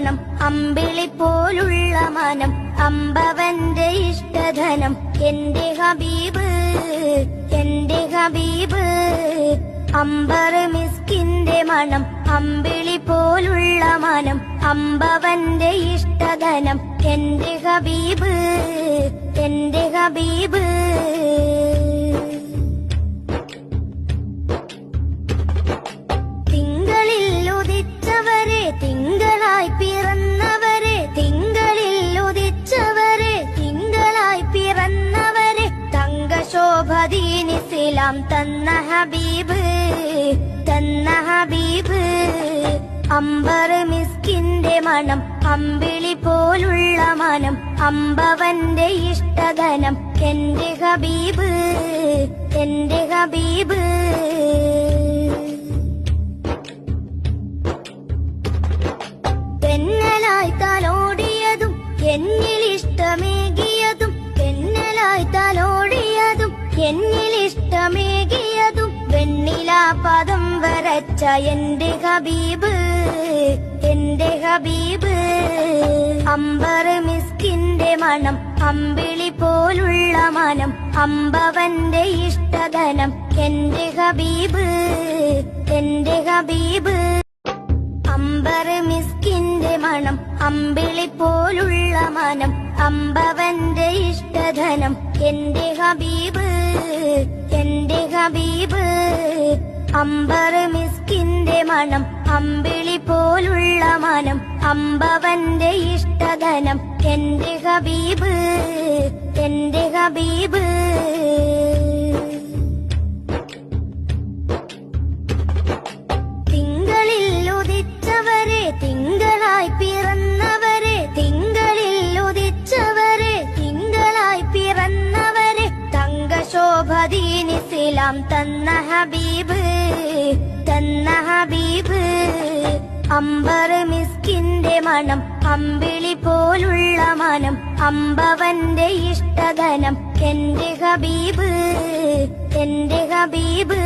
മണം അമ്പിളി പോലുള്ള മനം അമ്പവന്റെ ഇഷ്ടധനം. എന്റെ ഹബീബ് എന്റെ ഹബീബ് അമ്പർ മിസ്കിന്റെ മണം അമ്പിളി പോലുള്ള മനം അമ്പവന്റെ ഇഷ്ടധനം. എന്റെ ഹബീബ് എന്റെ ഹബീബ്. തങ്കശോഭദീനിസിലാം തന്ന ഹബീബ് തന്ന ഹബീബ്. അമ്പർ മിസ്കിന്റെ മണം അമ്പിളി പോലുള്ള മനം അമ്പവന്റെ ഇഷ്ടധനം എന്റെ ഹബീബ് എന്റെ ഹബീബ്. എന്നലായി തലോടിയതും എന്നിൽ ഇഷ്ടമേകിയതും എന്നിൽ ഇഷ്ടമേകിയതും വെണ്ണില പദം വരച്ച എന്റെ ഹബീബ് എന്റെ ഹബീബ്. അമ്പർ മിസ്കിന്റെ മണം അമ്പിളി പോലുള്ള മനം അമ്പവന്റെ ഇഷ്ടധനം എന്റെ ഹബീബ് എന്റെ ഹബീബ്. അമ്പർ മിസ്കിന്റെ മണം അമ്പിളി പോലുള്ള മനം അമ്പവന്റെ ഇഷ്ടധനം എന്റെ ഹബീബ്. എന്റെ ഹബീബ് അമ്പർ മിസ്കിന്റെ മണം അമ്പിളി പോലുള്ള മനം അമ്പവന്റെ ഇഷ്ടധനം എന്റെ ഹബീബ് എന്റെ ഹബീബ്. തങ്കശോഭദീനിസിലാം തന്ന ഹബീബ് തന്ന ഹബീബ്. അമ്പർ മിസ്കിന്റെ മണം അമ്പിളി പോലുള്ള മനം അമ്പവന്റെ ഇഷ്ടധനം എന്റെ ഹബീബ് എന്റെ ഹബീബ്.